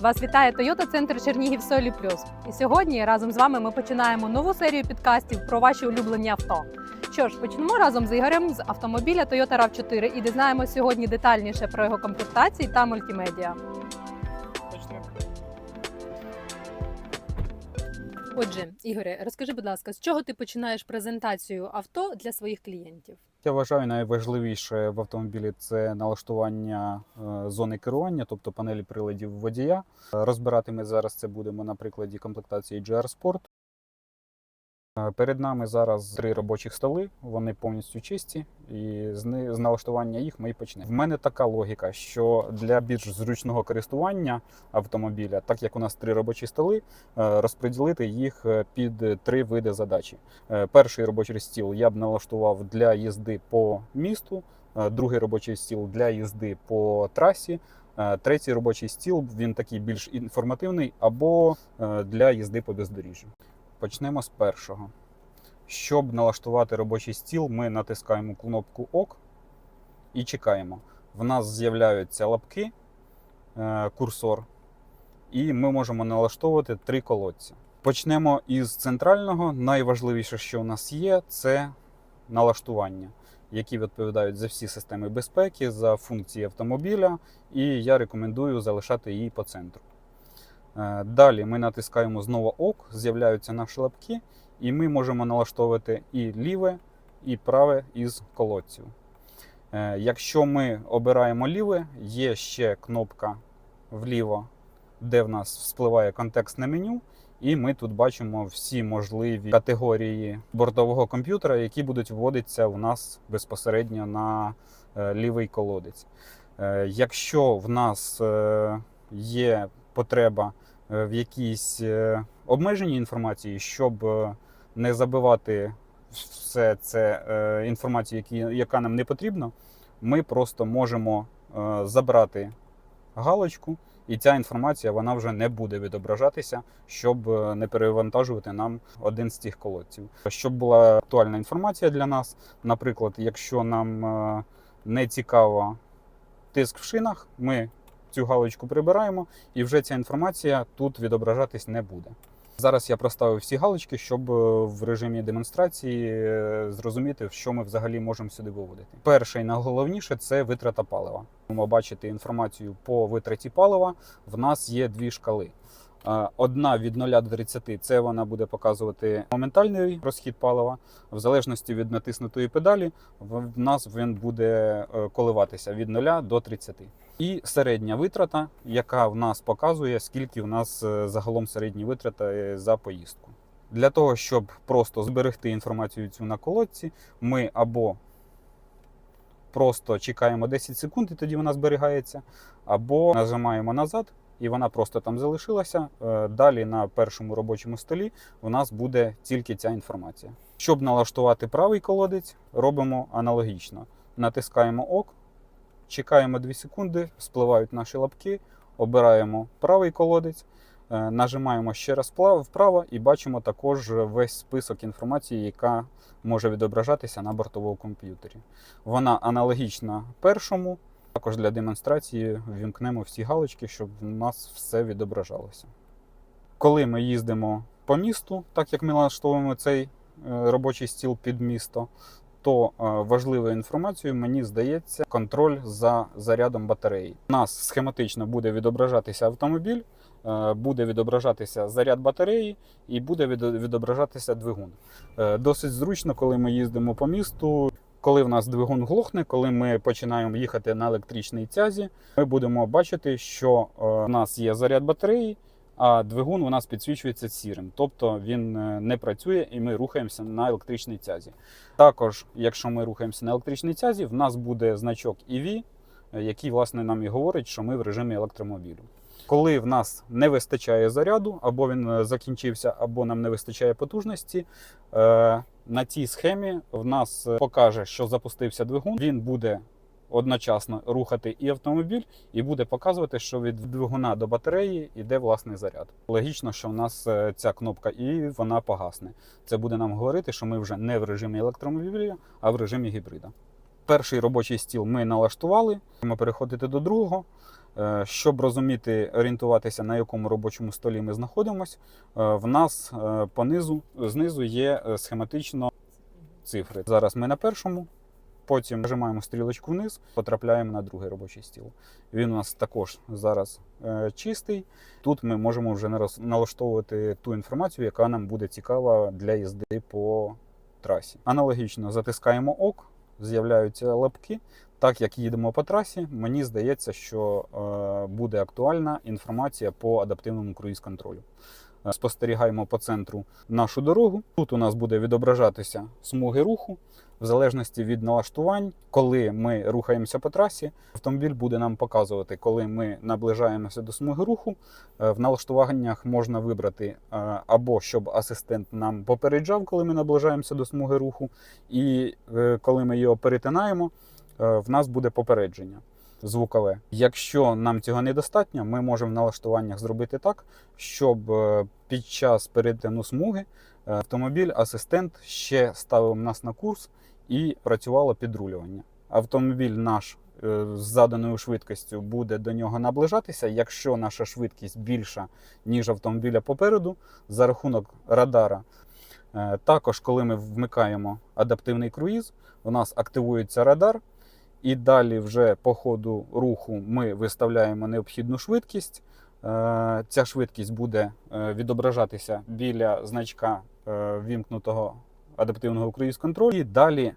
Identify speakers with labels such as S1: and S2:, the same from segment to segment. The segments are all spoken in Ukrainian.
S1: Вас вітає Toyota Центр Чернігів Солі Плюс. І сьогодні разом з вами ми починаємо нову серію підкастів про ваші улюблені авто. Що ж, почнемо разом з Ігорем з автомобіля Toyota RAV4 і дізнаємося сьогодні детальніше про його комплектації та мультимедіа. Отже, Ігоре, розкажи, будь ласка, з чого ти починаєш презентацію авто для своїх клієнтів?
S2: Я вважаю, найважливіше в автомобілі це налаштування е, зони керування, тобто панелі приладів водія. Е, Розбирати ми зараз це будемо на прикладі комплектації GR Sport. Перед нами зараз три робочих столи, вони повністю чисті, і з, налаштування їх ми і почнемо. В мене така логіка, що для більш зручного користування автомобіля, так як у нас три робочі столи, е, розподілити їх е, під три види задачі. Е, Перший робочий стіл я б налаштував для їзди по місту, другий робочий стіл для їзди по трасі. Третій робочий стіл він такий більш інформативний або для їзди по бездоріжжю. Почнемо з першого. Щоб налаштувати робочий стіл, ми натискаємо кнопку ОК і чекаємо. В нас з'являються лапки, е, курсор, і ми можемо налаштовувати три колодці. Почнемо із центрального. Найважливіше, що у нас є, це налаштування, які відповідають за всі системи безпеки, за функції автомобіля, і я рекомендую залишати її по центру. Е, Далі ми натискаємо знову ОК, з'являються наші лапки, і ми можемо налаштовувати і ліве, і праве із колодців. Е, Якщо ми обираємо ліве, є ще кнопка вліво, де в нас вспливає контекстне меню, і ми тут бачимо всі можливі категорії бортового комп'ютера, які будуть вводитися у нас безпосередньо на е, лівий колодець. Якщо в нас є потреба е, в якійсь е, обмеженій інформації, щоб е, не забивати все це інформацію, яка нам не потрібна, ми просто можемо забрати галочку, і ця інформація вона вже не буде відображатися, щоб не перевантажувати нам один з цих колодців. Щоб була актуальна інформація для нас, наприклад, якщо нам не цікаво тиск в шинах, ми цю галочку прибираємо, і вже ця інформація тут відображатись не буде. Зараз я проставив всі галочки, щоб е, в режимі демонстрації е, зрозуміти, що ми взагалі можемо сюди виводити. Перше і найголовніше це витрата палива. Ми бачити інформацію по витраті палива. В нас є дві шкали. Е, Одна від 0 до 30 це вона буде показувати моментальний розхід палива. В залежності від натиснутої педалі, в нас він буде коливатися від 0 до 30. І середня витрата, яка в нас показує, скільки в нас е, загалом середні витрати е, за поїздку. Для того, щоб просто зберегти інформацію цю на колодці, ми або просто чекаємо 10 секунд, і тоді вона зберігається, або нажимаємо назад, і вона просто там залишилася. Е, Далі на першому робочому столі у нас буде тільки ця інформація. Щоб налаштувати правий колодець, робимо аналогічно. Натискаємо ОК, чекаємо 2 секунди, спливають наші лапки, обираємо правий колодець, е, нажимаємо ще раз вправо і бачимо також весь список інформації, яка може відображатися на бортовому комп'ютері. Вона аналогічна першому. Також для демонстрації ввімкнемо всі галочки, щоб у нас все відображалося. Коли ми їздимо по місту, так як ми налаштовуємо цей е, робочий стіл під місто, то е, важливою інформацією, мені здається, контроль за зарядом батареї. У нас схематично буде відображатися автомобіль, е, буде відображатися заряд батареї і буде відображатися двигун. Е, Досить зручно, коли ми їздимо по місту. Коли в нас двигун глохне, коли ми починаємо їхати на електричній тязі, ми будемо бачити, що в нас є заряд батареї, а двигун у нас підсвічується сірим, тобто він е, не працює і ми рухаємося на електричній тязі. Також, якщо ми рухаємося на електричній тязі, в нас буде значок EV, е, який власне нам і говорить, що ми в режимі електромобілю. Коли в нас не вистачає заряду, або він е, закінчився, або нам не вистачає потужності, на цій схемі в нас покаже, що запустився двигун. Він буде одночасно рухати і автомобіль, і буде показувати, що від двигуна до батареї йде власний заряд. Логічно, що в нас е, ця кнопка і вона погасне. Це буде нам говорити, що ми вже не в режимі електромобіля, а в режимі гібрида. Перший робочий стіл ми налаштували. Ми переходити до другого. Е, Щоб розуміти, орієнтуватися, на якому робочому столі ми знаходимося, в нас е, понизу, знизу є е, схематично цифри. Зараз ми на першому, потім нажимаємо стрілочку вниз, потрапляємо на другий робочий стіл. Він у нас також зараз е, чистий. Тут ми можемо вже налаштовувати ту інформацію, яка нам буде цікава для їзди по трасі. Аналогічно затискаємо ок, з'являються лапки. Так як їдемо по трасі, мені здається, що е, буде актуальна інформація по адаптивному круїз-контролю. Е, Спостерігаємо по центру нашу дорогу. Тут у нас буде відображатися смуги руху. В залежності від налаштувань, коли ми рухаємося по трасі, автомобіль буде нам показувати, коли ми наближаємося до смуги руху. Е, В налаштуваннях можна вибрати е, або щоб асистент нам попереджав, коли ми наближаємося до смуги руху, і е, коли ми його перетинаємо, е, в нас буде попередження звукове. Якщо нам цього недостатньо, ми можемо в налаштуваннях зробити так, щоб е, під час перетину смуги е, автомобіль, асистент ще ставив нас на курс і працювало підрулювання. Автомобіль наш е, з заданою швидкістю буде до нього наближатися. Якщо наша швидкість більша, ніж автомобіля попереду, за рахунок радара. Також, коли ми вмикаємо адаптивний круїз, у нас активується радар, і далі вже по ходу руху ми виставляємо необхідну швидкість. Е, Ця швидкість буде е, відображатися біля значка е, вімкнутого адаптивного круїз контролю. І далі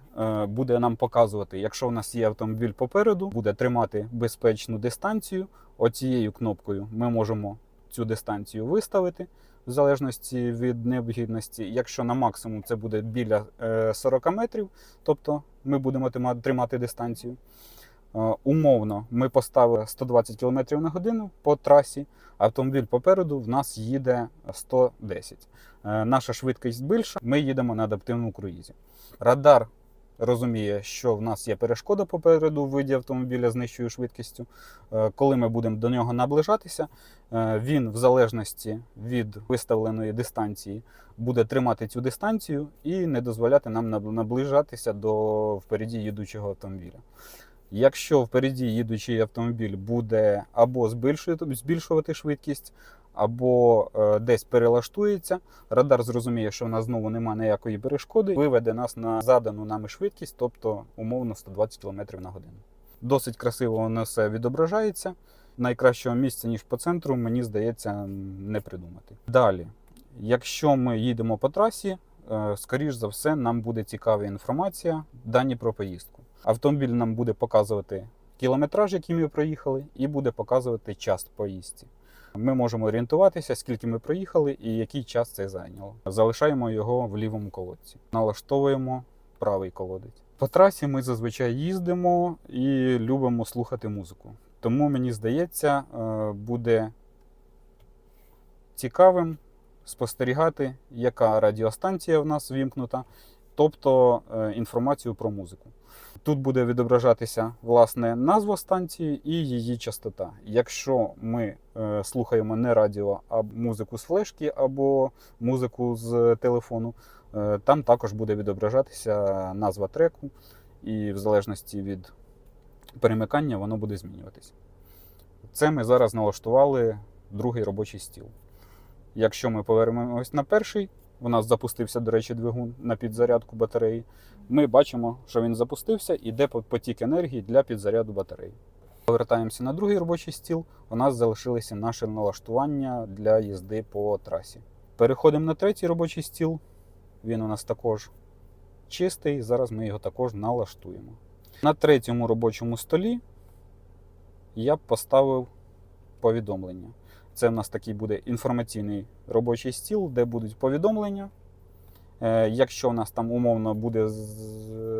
S2: буде нам показувати, якщо в нас є автомобіль попереду, буде тримати безпечну дистанцію. Оцією кнопкою ми можемо цю дистанцію виставити в залежності від необхідності. Якщо на максимум це буде біля е, 40 метрів, тобто ми будемо тримати дистанцію. Е, Умовно, ми поставили 120 км на годину по трасі. Автомобіль попереду в нас їде 110. Е, Наша швидкість більша, ми їдемо на адаптивному круїзі. Радар розуміє, що в нас є перешкода попереду в виді автомобіля з нижчою швидкістю. Е, Коли ми будемо до нього наближатися, е, він в залежності від виставленої дистанції буде тримати цю дистанцію і не дозволяти нам наближатися до впереді їдучого автомобіля. Якщо впереді їдучий автомобіль буде або збільшувати, збільшувати швидкість, або е, десь перелаштується, радар зрозуміє, що в нас знову немає ніякої перешкоди, виведе нас на задану нами швидкість, тобто умовно 120 км на годину. Досить красиво воно все відображається. Найкращого місця, ніж по центру, мені здається, не придумати. Далі, якщо ми їдемо по трасі, е, скоріш за все, нам буде цікава інформація, дані про поїздку. Автомобіль нам буде показувати кілометраж, який ми проїхали, і буде показувати час поїздці. Ми можемо орієнтуватися, скільки ми проїхали і який час це зайняло. Залишаємо його в лівому колодці. Налаштовуємо правий колодець. По трасі ми зазвичай їздимо і любимо слухати музику. Тому мені здається, е, буде цікавим спостерігати, яка радіостанція в нас вімкнута, тобто е, інформацію про музику. Тут буде відображатися власне назва станції і її частота. Якщо ми е, слухаємо не радіо, а музику з флешки або музику з телефону, е, там також буде відображатися назва треку, і в залежності від перемикання воно буде змінюватися. Це ми зараз налаштували другий робочий стіл. Якщо ми повернемось на перший, у нас запустився, до речі, двигун на підзарядку батареї. Ми бачимо, що він запустився, іде по- потік енергії для підзаряду батареї. Повертаємося на другий робочий стіл. У нас залишилися наші налаштування для їзди по трасі. Переходимо на третій робочий стіл. Він у нас також чистий. Зараз ми його також налаштуємо. На третьому робочому столі я б поставив повідомлення. Це в нас такий буде інформаційний робочий стіл, де будуть повідомлення. Е, Якщо в нас там умовно буде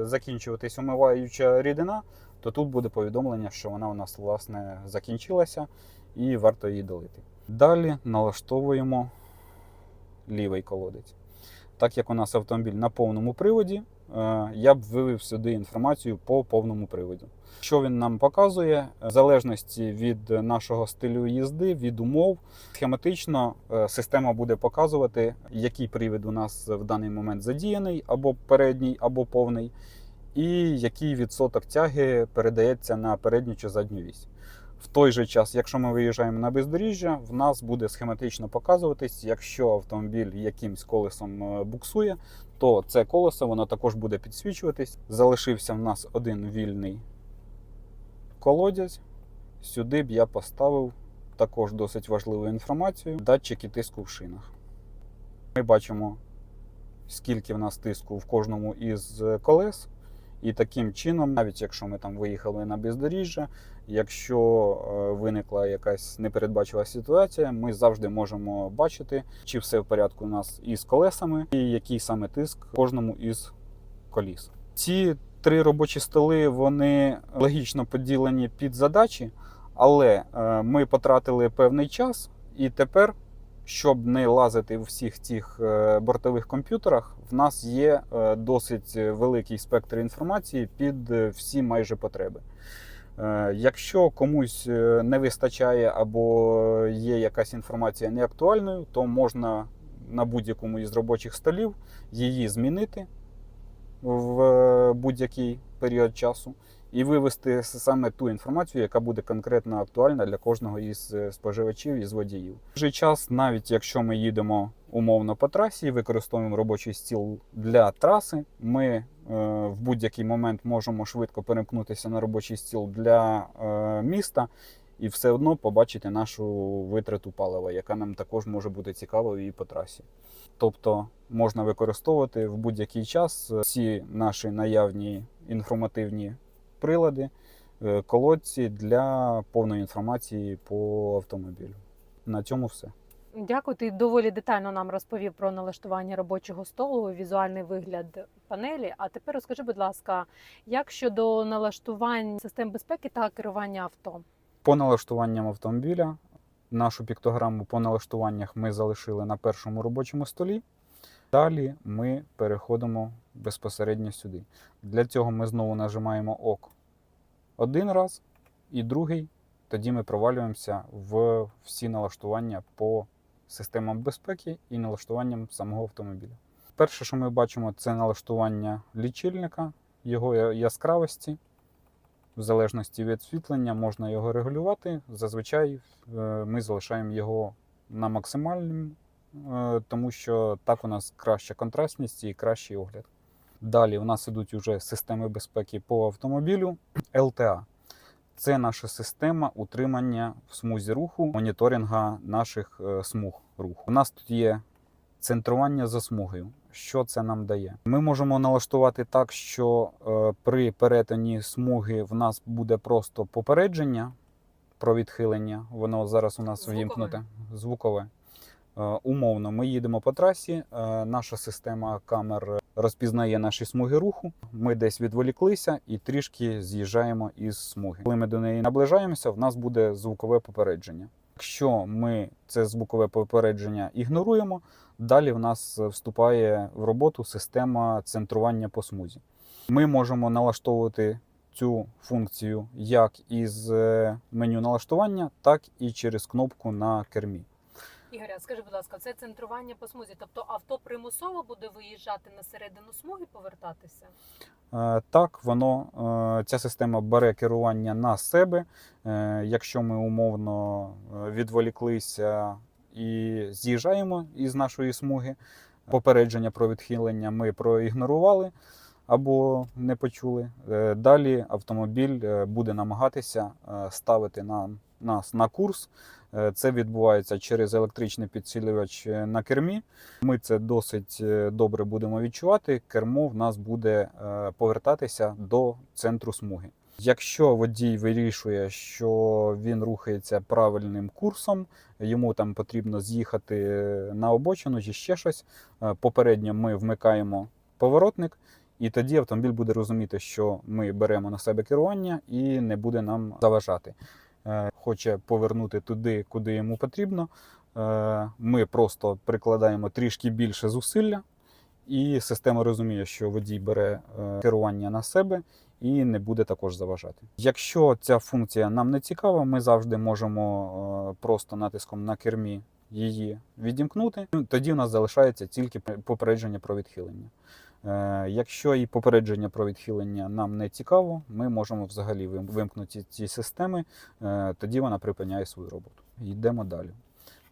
S2: закінчуватись умиваюча рідина, то тут буде повідомлення, що вона у нас власне закінчилася і варто її долити. Далі налаштовуємо лівий колодець. Так як у нас автомобіль на повному приводі, е, я б вивів сюди інформацію по повному приводу. Що він нам показує, в залежності від нашого стилю їзди, від умов, схематично е, система буде показувати, який привід у нас в даний момент задіяний, або передній, або повний. і який відсоток тяги передається на передню чи задню вісь. В той же час, якщо ми виїжджаємо на бездоріжжя, в нас буде схематично показуватись, якщо автомобіль якимсь колесом е, буксує, то це колесо воно також буде підсвічуватись. Залишився в нас один вільний колодязь. Сюди б я поставив також досить важливу інформацію: датчики тиску в шинах. Ми бачимо, скільки в нас тиску в кожному із е, колес. І таким чином, навіть якщо ми там виїхали на бездоріжжя, якщо е, виникла якась непередбачена ситуація, ми завжди можемо бачити, чи все в порядку у нас із колесами, і який саме тиск кожному із коліс. Ці три робочі столи вони логічно поділені під задачі, але е, ми потратили певний час, і тепер, щоб не лазити в всіх цих е, бортових комп'ютерах, в нас є е, досить великий спектр інформації під всі майже потреби. Якщо комусь не вистачає або є якась інформація неактуальною, то можна на будь-якому із робочих столів її змінити в е, будь-який період часу і вивести саме ту інформацію, яка буде конкретно актуальна для кожного із е, споживачів із водіїв. В же час, навіть якщо ми їдемо умовно по трасі і використовуємо робочий стіл для траси, ми е, в будь-який момент можемо швидко перемкнутися на робочий стіл для е, міста. І все одно побачити нашу витрату палива, яка нам також може бути цікавою і по трасі. Тобто можна використовувати в будь-який час всі наші наявні інформативні прилади, е, колодці для повної інформації по автомобілю. На цьому все.
S1: Дякую. Ти доволі детально нам розповів про налаштування робочого столу, візуальний вигляд панелі. А тепер розкажи, будь ласка, як щодо налаштувань систем безпеки та керування авто?
S2: По налаштуванням автомобіля нашу піктограму по налаштуваннях ми залишили на першому робочому столі. Далі ми переходимо безпосередньо сюди. Для цього ми знову нажимаємо ок один раз і другий. Тоді ми провалюємося в всі налаштування по системам безпеки і налаштуванням самого автомобіля. Перше, що ми бачимо, це налаштування лічильника, його яскравості. В залежності від освітлення можна його регулювати. Зазвичай е, ми залишаємо його на максимальному, е, тому що так у нас краща контрастність і кращий огляд. Далі у нас ідуть уже системи безпеки по автомобілю LTA. Це наша система утримання в смузі руху, моніторинга наших е, смуг руху. У нас тут є центрування за смугою. Що це нам дає? Ми можемо налаштувати так, що е, при перетині смуги в нас буде просто попередження про відхилення. Воно зараз у нас
S1: Звукове.
S2: вімкнуте звукове. Е, умовно, ми їдемо по трасі. е, наша система камер розпізнає наші смуги руху. Ми десь відволіклися і трішки з'їжджаємо із смуги. Коли ми до неї наближаємося, в нас буде звукове попередження. Якщо ми це звукове попередження ігноруємо, далі в нас вступає в роботу система центрування по смузі. Ми можемо налаштовувати цю функцію як із е, меню налаштування, так і через кнопку на кермі.
S1: Ігоря, скажи, будь ласка, це центрування по смузі, тобто авто примусово буде виїжджати на середину смуги, повертатися?
S2: Е, Так, воно е, ця система бере керування на себе. Е, Якщо ми умовно відволіклися і з'їжджаємо із нашої смуги, попередження про відхилення ми проігнорували або не почули. Далі автомобіль буде намагатися ставити на нас на курс. Е, Це відбувається через електричний підсилювач е, на кермі. Ми це досить е, добре будемо відчувати. Кермо в нас буде повертатися до центру смуги. Якщо водій вирішує, що він рухається правильним курсом, йому там потрібно з'їхати на обочину чи ще щось. Попередньо ми вмикаємо поворотник, і тоді автомобіль буде розуміти, що ми беремо на себе керування і не буде нам заважати. Е, Хоче повернути туди, куди йому потрібно. Е, Ми просто прикладаємо трішки більше зусилля, і система розуміє, що водій бере е, керування на себе і не буде також заважати. Якщо ця функція нам не цікава, ми завжди можемо просто натиском на кермі її відімкнути. Ну, Тоді у нас залишається тільки попередження про відхилення. Е, Якщо і попередження про відхилення нам не цікаво, ми можемо взагалі вим- вимкнути ці системи, е, тоді вона припиняє свою роботу. Йдемо далі.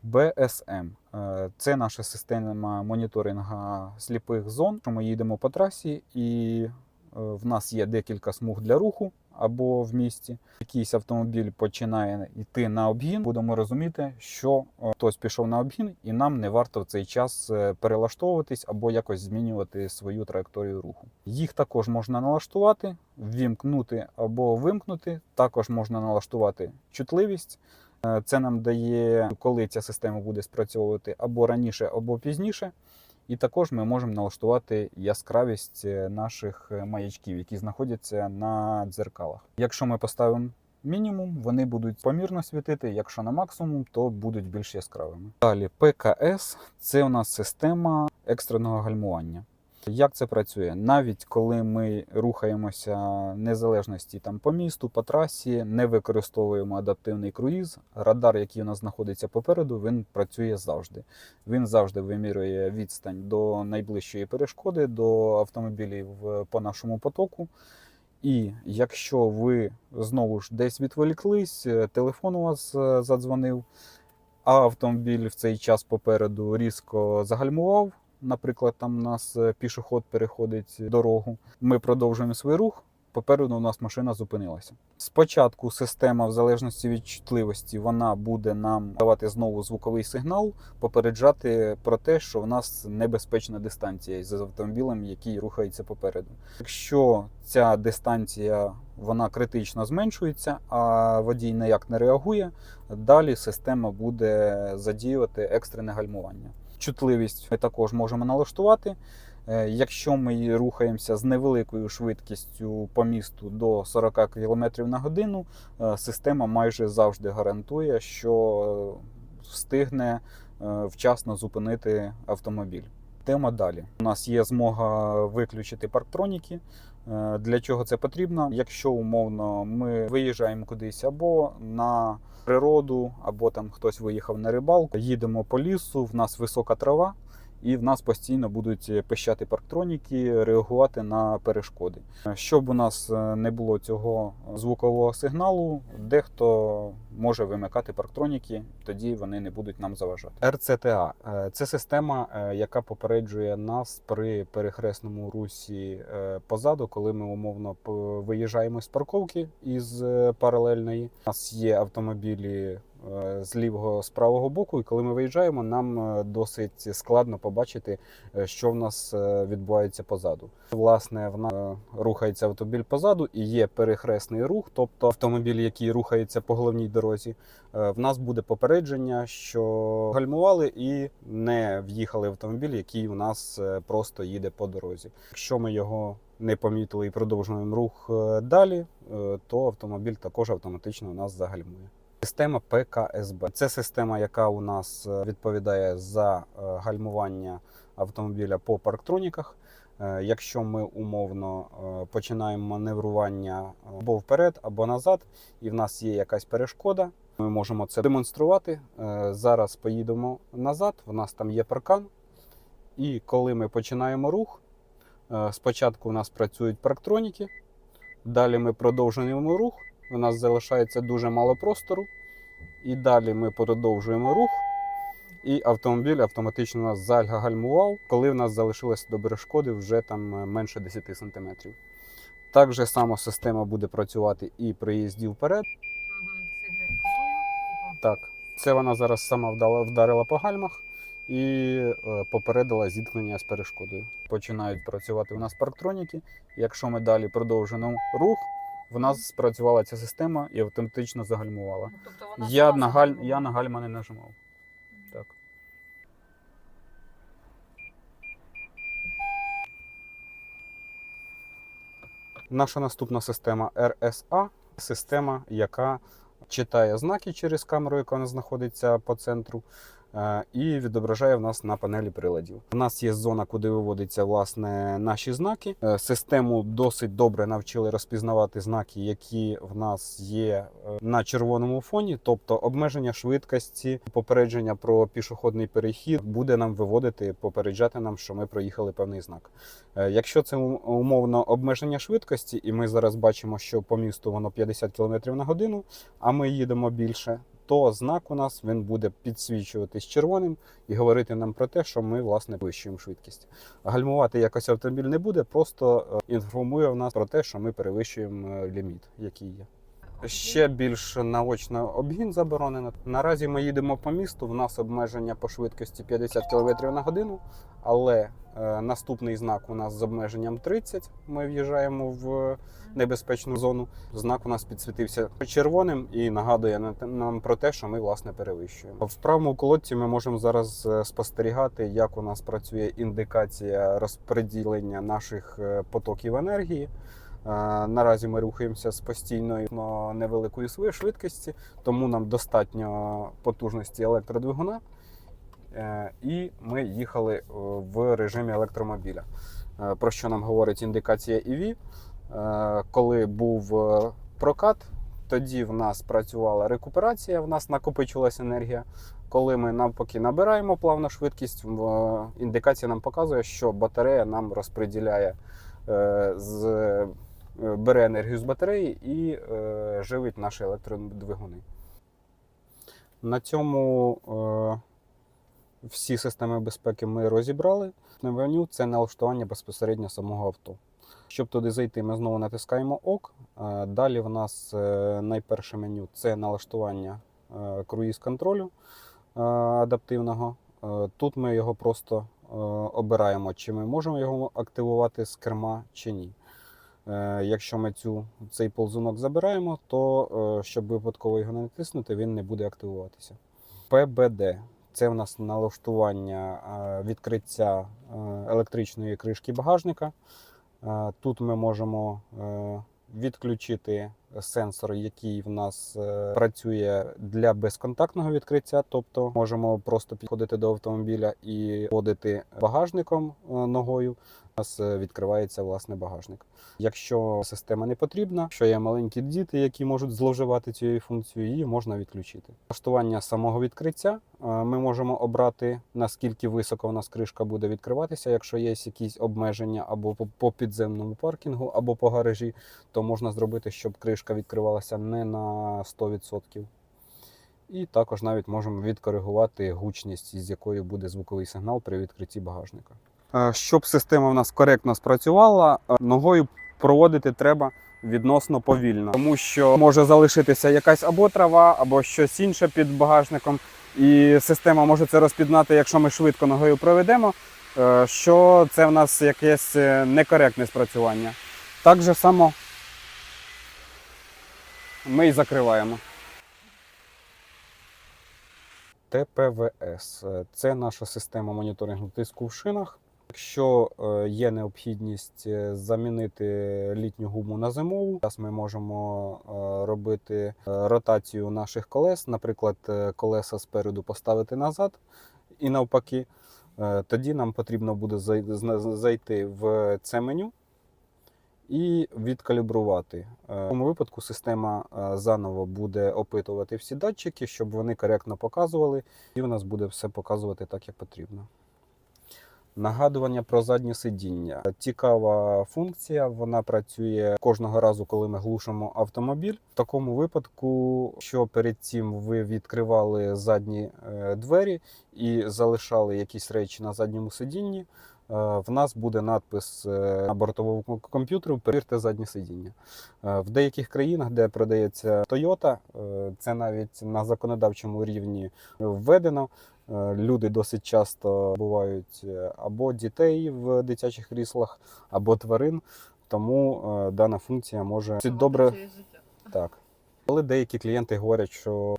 S2: БСМ Е, це наша система моніторингу сліпих зон. Ми їдемо по трасі, і в нас є декілька смуг для руху або в місті. Якийсь автомобіль починає йти на обгін. Будемо розуміти, що е, хтось пішов на обгін, і нам не варто в цей час е, перелаштовуватись або якось змінювати свою траєкторію руху. Їх також можна налаштувати, ввімкнути або вимкнути. Також можна налаштувати чутливість. Е, Це нам дає, коли ця система буде спрацьовувати або раніше, або пізніше. І також ми можемо налаштувати яскравість е, наших е, маячків, які знаходяться на дзеркалах. Якщо ми поставимо мінімум, вони будуть помірно світити. Якщо на максимум, то будуть більш яскравими. Далі ПКС це у нас система екстреного гальмування. Як це працює? Навіть коли ми рухаємося незалежності там по місту, по трасі, не використовуємо адаптивний круїз, радар, який у нас знаходиться попереду, він працює завжди. Він завжди вимірює відстань до найближчої перешкоди, до автомобілів е, по нашому потоку. І якщо ви знову ж десь відволіклись, е, телефон у вас е, задзвонив, а автомобіль в цей час попереду різко загальмував, наприклад, там у нас е, пішоход переходить дорогу, ми продовжуємо свій рух. Попереду у нас машина зупинилася. Спочатку система, в залежності від чутливості, вона буде нам давати знову звуковий сигнал, попереджати про те, що в нас небезпечна дистанція з автомобілем, який рухається попереду. Якщо ця дистанція вона критично зменшується, а водій ніяк не реагує, далі система буде задіювати екстрене гальмування. Чутливість ми також можемо налаштувати. Е, Якщо ми рухаємося з невеликою швидкістю по місту до 40 км на годину, е, система майже завжди гарантує, що е, встигне вчасно зупинити автомобіль. Тема далі. У нас є змога виключити парктроніки. Е, Для чого це потрібно? Якщо умовно ми виїжджаємо кудись або на природу, або там хтось виїхав на рибалку, їдемо по лісу, в нас висока трава, і в нас постійно будуть пищати парктроніки, реагувати на перешкоди. Щоб у нас е, не було цього звукового сигналу, дехто може вимикати парктроніки, тоді вони не будуть нам заважати. РЦТА Е, це система, е, яка попереджує нас при перехресному русі е, позаду, коли ми умовно виїжджаємо з парковки із е, паралельної. У нас є автомобілі е, з лівого з правого боку, і коли ми виїжджаємо, нам е, досить складно побачити, е, що в нас е, відбувається позаду. Власне, в е, рухається автомобіль позаду і є перехресний рух, тобто автомобіль, який рухається по головній дорозі, е, в нас буде попередження, що гальмували і не в'їхали автомобіль, який у нас е, просто їде по дорозі. Якщо ми його не помітили і продовжуємо рух е, далі, е, то автомобіль також автоматично у нас загальмує. Система ПКСБ це система, яка у нас е, відповідає за е, гальмування автомобіля по парктроніках. Е, Якщо ми умовно починаємо маневрування або вперед, або назад, і в нас є якась перешкода, ми можемо це демонструвати. Зараз поїдемо назад, в нас там є паркан. І коли ми починаємо рух, спочатку у нас працюють парктроніки, далі ми продовжуємо рух, у нас залишається дуже мало простору. І далі ми продовжуємо рух, і автомобіль автоматично нас загальмував, коли в нас залишилося до перешкоди вже там е, менше 10 см. Так же само система буде працювати і при їзді вперед. Так, це вона зараз сама вдарила по гальмах і е, попередила зіткнення з перешкодою. Починають працювати у нас парктроніки. Якщо ми далі продовжимо рух, в нас спрацювала ця система і автоматично загальмувала.
S1: Тобто
S2: Я на, галь... я на гальма не нажимав. Так. Наша наступна система RSA система, яка читає знаки через камеру, яка у знаходиться по центру. Е, і відображає в нас на панелі приладів. У нас є зона, куди виводяться власне наші знаки. Е, Систему досить добре навчили розпізнавати знаки, які в нас є е, на червоному фоні, тобто обмеження швидкості, попередження про пішохідний перехід буде нам виводити, попереджати нам, що ми проїхали певний знак. Якщо це умовно обмеження швидкості, і ми зараз бачимо, що по місту воно 50 км на годину, а ми їдемо більше, то знак у нас він буде підсвічуватись червоним і говорити нам про те, що ми власне вищуємо швидкість. Гальмувати якось автомобіль не буде, просто е, інформує в нас про те, що ми перевищуємо е, ліміт, який є. Ще більш наочно обгін заборонено. Наразі ми їдемо по місту. В нас обмеження по швидкості 50 км на годину, але е, наступний знак у нас з обмеженням 30. Ми в'їжджаємо в небезпечну зону. Знак у нас підсвітився червоним і нагадує на- нам про те, що ми власне перевищуємо. В правому колодці ми можемо зараз е, спостерігати, як у нас працює індикація розподілення наших е, потоків енергії. Е, Наразі ми рухаємося з постійною но невеликою своєю швидкості, тому нам достатньо потужності електродвигуна. Е, І ми їхали е, в режимі електромобіля. Про що нам говорить індикація EV. Коли був прокат, тоді в нас працювала рекуперація, в нас накопичувалася енергія. Коли ми навпаки набираємо плавну швидкість, індикація нам показує, що батарея нам розподіляє з бере енергію з батареї і е, живить наші електродвигуни. На цьому е, всі системи безпеки ми розібрали. Меню це налаштування безпосередньо самого авто. Щоб туди зайти, ми знову натискаємо ОК. Е, Далі в нас е, найперше меню це налаштування е, круїз-контролю е, адаптивного. Е, Тут ми його просто е, обираємо, чи ми можемо його активувати з керма чи ні. Е, Якщо ми цю, цей ползунок забираємо, то е, щоб випадково його не натиснути, він не буде активуватися. ПБД це в нас налаштування е, відкриття електричної кришки багажника. Тут ми можемо відключити сенсор, який в нас працює для безконтактного відкриття, тобто можемо просто підходити до автомобіля і водити багажником ногою. У нас е, відкривається власне багажник. Якщо система не потрібна, що є маленькі діти, які можуть зловживати цією функцією, її можна відключити. Влаштування самого відкриття е, ми можемо обрати наскільки високо в нас кришка буде відкриватися. Якщо є якісь обмеження або по- підземному паркінгу, або по гаражі, то можна зробити, щоб кришка відкривалася не на 100%. І також навіть можемо відкоригувати гучність, із якою буде звуковий сигнал при відкритті багажника. Е, Щоб система в нас коректно спрацювала, е, ногою проводити треба відносно повільно, тому що може залишитися якась або трава, або щось інше під багажником, і система може це розпізнати, якщо ми швидко ногою проведемо, е, що це в нас якесь некоректне спрацювання. Так же само ми і закриваємо. ТПВС це наша система моніторингу тиску в шинах. Якщо е, є необхідність е, замінити літню гуму на зимову, зараз ми можемо е, робити ротацію наших колес, наприклад, колеса спереду поставити назад і навпаки. Тоді нам потрібно буде зайти в це меню і відкалібрувати. В цьому випадку система заново буде опитувати всі датчики, щоб вони коректно показували, і в нас буде все показувати так, як потрібно. Нагадування про заднє сидіння. Цікава функція. Вона працює кожного разу, коли ми глушимо автомобіль. В такому випадку, що перед цим ви відкривали задні е, двері і залишали якісь речі на задньому сидінні. Е, В нас буде надпис е, на бортовому комп'ютеру Перевірте заднє сидіння. Е, В деяких країнах, де продається Toyota, це навіть на законодавчому рівні введено. Люди досить часто бувають або дітей в дитячих кріслах, або тварин. Тому дана функція може досить добре так. Але деякі клієнти говорять, що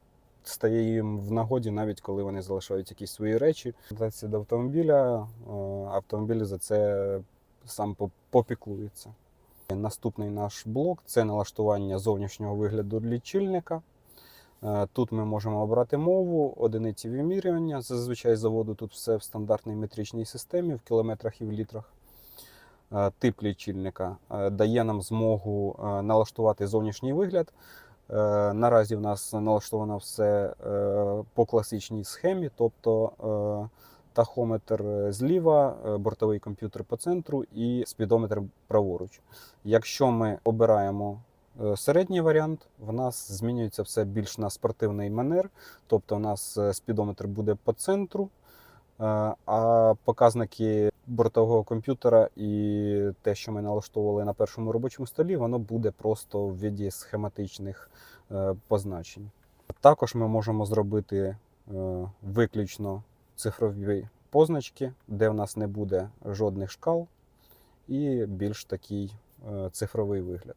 S2: стає їм в нагоді, навіть коли вони залишають якісь свої речі. До автомобіля, е, автомобіль за це сам по- попіклується. Наступний наш блок це налаштування зовнішнього вигляду лічильника. Е, Тут ми можемо обрати мову, одиниці вимірювання. Зазвичай заводу тут все в стандартній метричній системі в кілометрах і в літрах. Е, Тип лічильника дає нам змогу налаштувати зовнішній вигляд. Е, Наразі в нас налаштовано все е, по класичній схемі, тобто е, тахометр зліва, бортовий комп'ютер по центру і спідометр праворуч. Якщо ми обираємо середній варіант, в нас змінюється все більш на спортивний манер, тобто у нас спідометр буде по центру, а показники бортового комп'ютера і те, що ми налаштовували на першому робочому столі, воно буде просто в віді схематичних е, позначень. Також ми можемо зробити е, виключно цифрові позначки, де в нас не буде жодних шкал, і більш такий е, цифровий вигляд.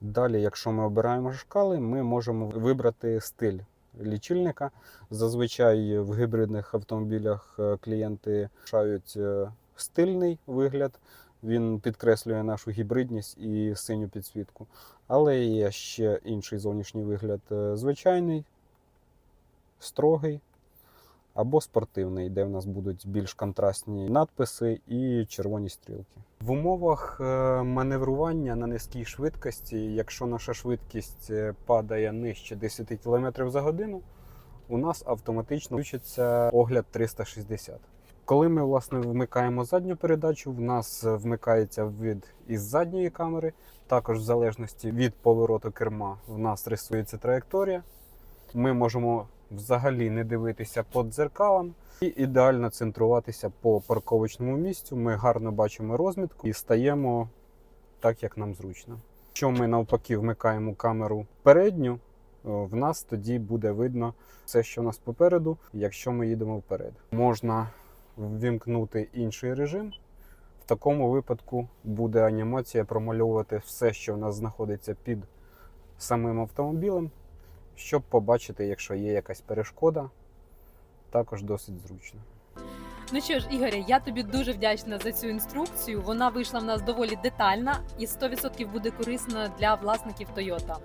S2: Далі, якщо ми обираємо шкали, ми можемо вибрати стиль лічильника. Зазвичай в гібридних автомобілях клієнти шають стильний вигляд. Він підкреслює нашу гібридність і синю підсвітку. Але є ще інший зовнішній вигляд е, звичайний, строгий або спортивний, де в нас будуть більш контрастні надписи і червоні стрілки. В умовах е, маневрування на низькій швидкості, якщо наша швидкість е, падає нижче 10 км за годину, у нас автоматично включиться огляд 360. Коли ми власне вмикаємо задню передачу, в нас е, вмикається від із задньої камери. Також, в залежності від повороту керма, в нас рисується траєкторія. Ми можемо взагалі не дивитися по дзеркалам і ідеально центруватися по парковочному місцю. Ми гарно бачимо розмітку і стаємо так, як нам зручно. Якщо ми навпаки вмикаємо камеру передню, в нас тоді буде видно все, що в нас попереду, якщо ми їдемо вперед. Можна ввімкнути інший режим. В такому випадку буде анімація промальовувати все, що в нас знаходиться під самим автомобілем, щоб побачити, якщо є якась перешкода, також досить зручно.
S1: Ну що ж, Ігоря, я тобі дуже вдячна за цю інструкцію. Вона вийшла в нас доволі детальна і 100% буде корисна для власників Toyota.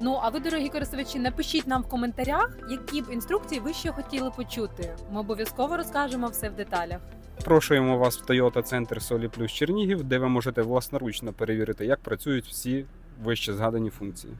S1: Ну а ви, дорогі користувачі, напишіть нам в коментарях, які б інструкції ви ще хотіли почути. Ми обов'язково розкажемо все в деталях.
S2: Запрошуємо вас в Toyota Центр Солі Плюс Чернігів, де ви можете власноручно перевірити, як працюють всі вище згадані функції.